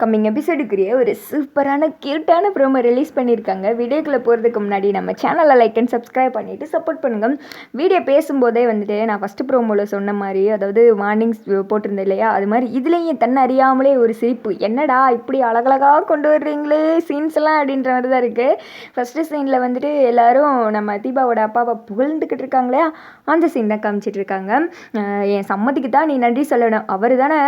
Coming எபிசோடுக்குரிய ஒரு சூப்பரான க்யூட்டான ப்ரோமோ ரிலீஸ் பண்ணியிருக்காங்க. வீடியோக்குள்ளே போகிறதுக்கு முன்னாடி நம்ம சேனலை லைக் அண்ட் சப்ஸ்கிரைப் பண்ணிவிட்டு சப்போர்ட் பண்ணுங்கள் வீடியோ பேசும்போதே வந்துட்டு நான் ஃபஸ்ட்டு ப்ரோமோவில் சொன்ன மாதிரி அதாவது மார்னிங்ஸ் போட்டிருந்தேன் இல்லையா? அது மாதிரி இதுலேயும் தன்னை அறியாமலே ஒரு சிரிப்பு. என்னடா இப்படி அழகழகாக கொண்டு வர்றீங்களே? சீன்ஸ்லாம் அப்படின்ற மாதிரி தான் இருக்குது ஃபஸ்ட்டு சீனில் வந்துட்டு எல்லோரும் நம்ம தீபாவோட அப்பாவை புகழ்ந்துக்கிட்டு இருக்காங்க இல்லையா? அந்த சீன் தான் காமிச்சிட்டு இருக்காங்க. என் சம்மதிக்கு தான் நீ நன்றி சொல்லணும். அவர் தானே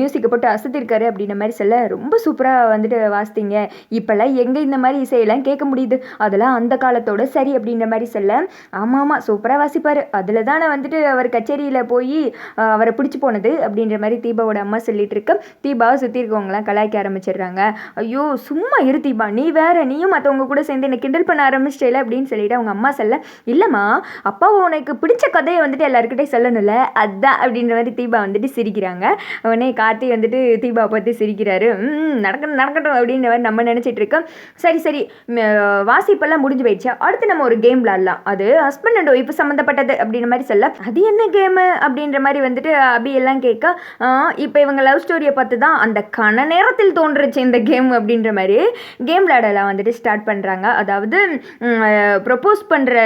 மியூசிக்கை போட்டு அசத்திருக்காரு அப்படின்ற மாதிரி சொல்ல ரொம்ப சூப்பராக வந்துட்டு வாசித்தீங்க. இப்போல்லாம் எங்கே இந்த மாதிரி இசையெல்லாம் கேட்க முடியுது? அதெல்லாம் அந்த காலத்தோட சரி அப்படின்ற மாதிரி சொல்ல. ஆமாம் ஆமாம் சூப்பராக வாசிப்பார். அதில் தானே வந்துட்டு அவர் கச்சேரியில் போய் அவரை பிடிச்சி போனது அப்படின்ற மாதிரி தீபாவோட அம்மா சொல்லிட்டு இருக்க. தீபாவை சுற்றி இருக்கவங்களாம் கலாய்க்க ஆரம்பிச்சிடுறாங்க. ஐயோ சும்மா இரு தீபா. நீ வேற நீயும் மற்றவங்க கூட சேர்ந்து என்னை கிண்டல் பண்ண ஆரம்பிச்சிட்டேல அப்படின்னு சொல்லிட்டு அவங்க அம்மா சொல்ல இல்லைம்மா அப்பாவை உனக்கு பிடிச்ச கதையை வந்துட்டு எல்லாருக்கிட்டே சொல்லணும்ல? அதான் அப்படின்ற மாதிரி தீபா வந்துட்டு சிரிக்கிறாங்க. உடனே கார்த்தி வந்துட்டு தீபாவை பார்த்து சிரிக்கிறாரு நடக்கணும் நடக்கட்டும் அப்படின்ற மாதிரி நம்ம நினச்சிட்டு இருக்கோம். சரி சரி. வாசிப்பெல்லாம் முடிஞ்சு போயிடுச்சு. அடுத்து நம்ம ஒரு கேம் விளாட்லாம் அது ஹஸ்பண்ட் அண்ட் ஒய்ஃப் சம்மந்தப்பட்டது அப்படின்ற மாதிரி சொல்ல. அது என்ன கேமு அப்படின்ற மாதிரி வந்துட்டு அபி எல்லாம் கேட்க இப்போ இவங்க லவ் ஸ்டோரியை பார்த்து தான் அந்த கன நேரத்தில் தோன்றுச்சு இந்த கேம் அப்படின்ற மாதிரி கேம் விளாடலாம் வந்துட்டு ஸ்டார்ட் பண்ணுறாங்க அதாவது ப்ரப்போஸ் பண்ணுற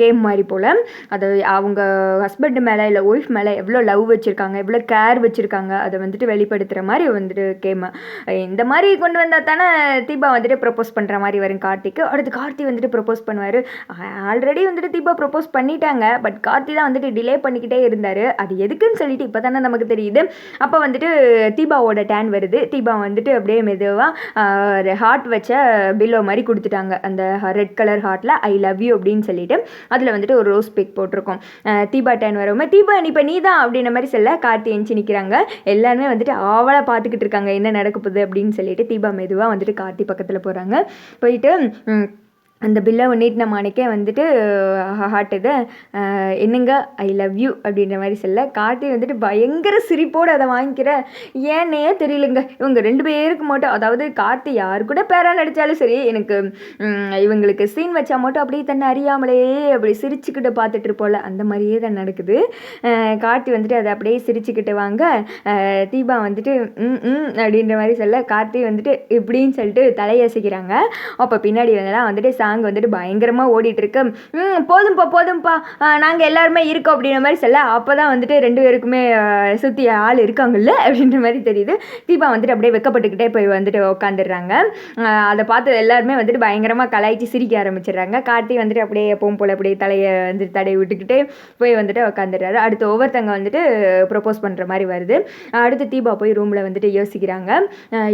கேம் மாதிரி போல். அது அவங்க ஹஸ்பண்ட் மேலே இல்லை ஒய்ஃப் மேலே எவ்வளோ லவ் வச்சுருக்காங்க எவ்வளோ கேர் வச்சுருக்காங்க அதை வந்துட்டு வெளிப்படுத்துகிற மாதிரி வந்துட்டு கேமு. இந்த மாதிரி கொண்டு வந்தால் தானே தீபா வந்துட்டு ப்ரப்போஸ் பண்ணுற மாதிரி வரும் கார்த்திக்கு. அடுத்து கார்த்தி வந்துட்டு ப்ரப்போஸ் பண்ணுவார். ஆல்ரெடி வந்துட்டு தீபா ப்ரப்போஸ் பண்ணிட்டாங்க. பட் கார்த்தி தான் வந்துட்டு டிலே பண்ணிக்கிட்டே இருந்தார். அது எதுக்குன்னு சொல்லிட்டு இப்போ தானே நமக்கு தெரியுது. அப்போ வந்துட்டு தீபாவோட டேன் வருது. தீபா வந்துட்டு அப்படியே மெதுவாக ஹார்ட் வச்ச பில்லோ மாதிரி கொடுத்துட்டாங்க. அந்த ரெட் கலர் ஹார்ட்டில் ஐ லவ் யூ அப்படின்னு சொல்லிட்டு அதில் வந்துட்டு ஒரு ரோஸ் பிக் போட்டிருக்கோம். தீபா டேன் வரவுமே தீபா நீ இப்போ நீ தான் அப்படின்ற மாதிரி சொல்ல கார்த்தி எஞ்சி நிற்கிறாங்க எல்லாருமே வந்துட்டு ஆவலாக பார்த்துக்கிட்டு இருக்காங்க. என்ன நடக்க போகுது அப்படின்னு சொல்லிட்டு தீபா மெதுவாக வந்துட்டு கார்த்தி பக்கத்தில் போகிறாங்க போயிட்டு அந்த பில்லை நீட்டின மாணிக்கே வந்துட்டு ஹார்ட் இதை என்னங்க ஐ லவ் யூ அப்படின்ற மாதிரி சொல்ல கார்த்தி வந்துட்டு பயங்கர சிரிப்போடு அதை வாங்கிக்கிற. ஏன்னே தெரியலங்க. இவங்க ரெண்டு பேருக்கு மட்டும் அதாவது கார்த்தி யார் கூட பேரா நடித்தாலும் சரி எனக்கு இவங்களுக்கு சீன் வச்சா மட்டும் அப்படியே தன்னை அறியாமலே அப்படி சிரிச்சுக்கிட்டு பார்த்துட்டு இருப்போம்ல அந்த மாதிரியே தான் நடக்குது. கார்த்தி வந்துட்டு அதை அப்படியே சிரிச்சுக்கிட்டு வாங்க. தீபா வந்துட்டு ம் ம் அப்படின்ற மாதிரி சொல்ல கார்த்தி வந்துட்டு இப்படின்னு சொல்லிட்டு தலையசைக்கிறாங்க. அப்போ பின்னாடி வந்தெல்லாம் வந்துட்டு சாங் வந்துட்டு பயங்கரமாக ஓடிட்டுருக்கு. போதும்ப்பா போதும்ப்பா நாங்கள் எல்லாருமே இருக்கோம் அப்படின்ற மாதிரி சொல்ல அப்போ தான் வந்துட்டு ரெண்டு பேருக்குமே சுற்றி ஆள் இருக்காங்கல்ல அப்படின்ற மாதிரி தெரியுது. தீபா வந்துட்டு அப்படியே வெக்கப்பட்டுக்கிட்டே போய் வந்துட்டு உட்காந்துடுறாங்க அதை பார்த்து எல்லாருமே வந்துட்டு பயங்கரமாக கலாய்ச்சி சிரிக்க ஆரம்பிச்சிடுறாங்க. கார்த்தி வந்துட்டு அப்படியே எப்பவும் போல் அப்படியே தலையை வந்துட்டு தடையை விட்டுக்கிட்டே போய் வந்துட்டு உட்காந்துடுறாரு அடுத்து ஒவ்வொருத்தங்க வந்துட்டு ப்ரொப்போஸ் பண்ணுற மாதிரி வருது. அடுத்து தீபா போய் ரூமில் வந்துட்டு யோசிக்கிறாங்க.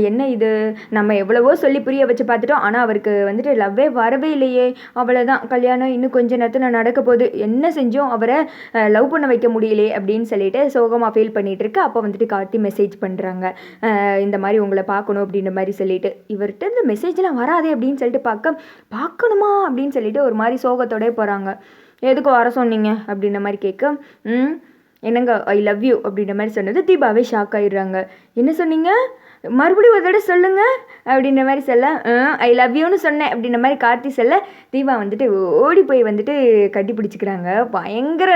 என்ன இது? நம்ம எவ்வளவோ சொல்லி புரிய வச்சு பார்த்துட்டோம். ஆனால் அவருக்கு வந்துட்டு லவ்வே வரவே இல்லையே அவ்வளோதான் கல்யாணம் இன்னும் கொஞ்ச நேரத்தில் நடக்க போகுது. என்ன செஞ்சோம்? அவரை லவ் பண்ண வைக்க முடியலையே அப்படின்னு சொல்லிட்டு சோகமாக ஃபீல் பண்ணிட்டு இருக்கு. அப்போ வந்துட்டு கார்த்தி மெசேஜ் பண்ணுறாங்க இந்த மாதிரி உங்களை பார்க்கணும் அப்படின்ற மாதிரி சொல்லிட்டு. இவர்கிட்ட இந்த மெசேஜ்லாம் வராதே அப்படின்னு சொல்லிட்டு பார்க்க பார்க்கணுமா அப்படின்னு சொல்லிட்டு ஒரு மாதிரி சோகத்தோடய போகிறாங்க எதுக்கு வர சொன்னீங்க? அப்படின்ற மாதிரி கேட்க ம் என்னங்க ஐ லவ் யூ அப்படின்ற மாதிரி சொன்னது தீபாவே ஷாக் ஆயிடுறாங்க. என்ன சொன்னீங்க? மறுபடியும் ஒரு தடவை சொல்லுங்க அப்படின்ற மாதிரி சொல்ல ஐ லவ் யூன்னு சொன்னேன் அப்படின்ற மாதிரி கார்த்தி சொல்ல தீபா வந்துட்டு ஓடி போய் வந்துட்டு கட்டி பிடிச்சிக்கிறாங்க. பயங்கர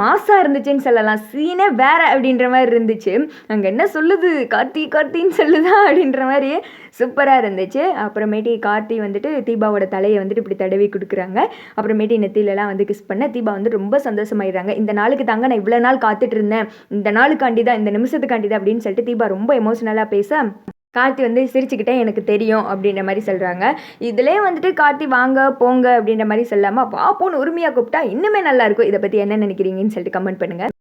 மாசாக இருந்துச்சுன்னு சொல்லலாம். சீனே வேற அப்படின்ற மாதிரி இருந்துச்சு. அங்கே என்ன சொல்லுது? கார்த்தி கார்த்தின்னு சொல்லுதா அப்படின்ற மாதிரி சூப்பராக இருந்துச்சு. அப்புறமேட்டு கார்த்தி வந்துட்டு தீபாவோட தலையை வந்துட்டு இப்படி தடவி கொடுக்குறாங்க. அப்புறமேட்டு நெத்திலலாம் வந்து கிஸ் பண்ண தீபா வந்து ரொம்ப சந்தோஷமாயிடுறாங்க. இந்த நாளுக்கு தாங்க நான் இவ்வளோ நாள் காத்துட்டு இருந்தேன். இந்த நாளுக்காண்டி தான் இந்த நிமிஷத்துக்காண்டி தான் அப்படின்னு சொல்லிட்டு தீபா ரொம்ப எமோஷனலாக பேச கார்த்தி வந்து சிரிச்சுக்கிட்டே எனக்கு தெரியும் அப்படின்ற மாதிரி சொல்கிறாங்க இதிலே வந்துட்டு கார்த்தி வாங்க போங்க அப்படின்ற மாதிரி சொல்லாமல் போன்னு உரிமையாக கூப்பிட்டா இன்னுமே நல்லா இருக்கும். இதை பற்றி என்ன நினைக்கிறீங்கன்னு சொல்லிட்டு கமெண்ட் பண்ணுங்கள்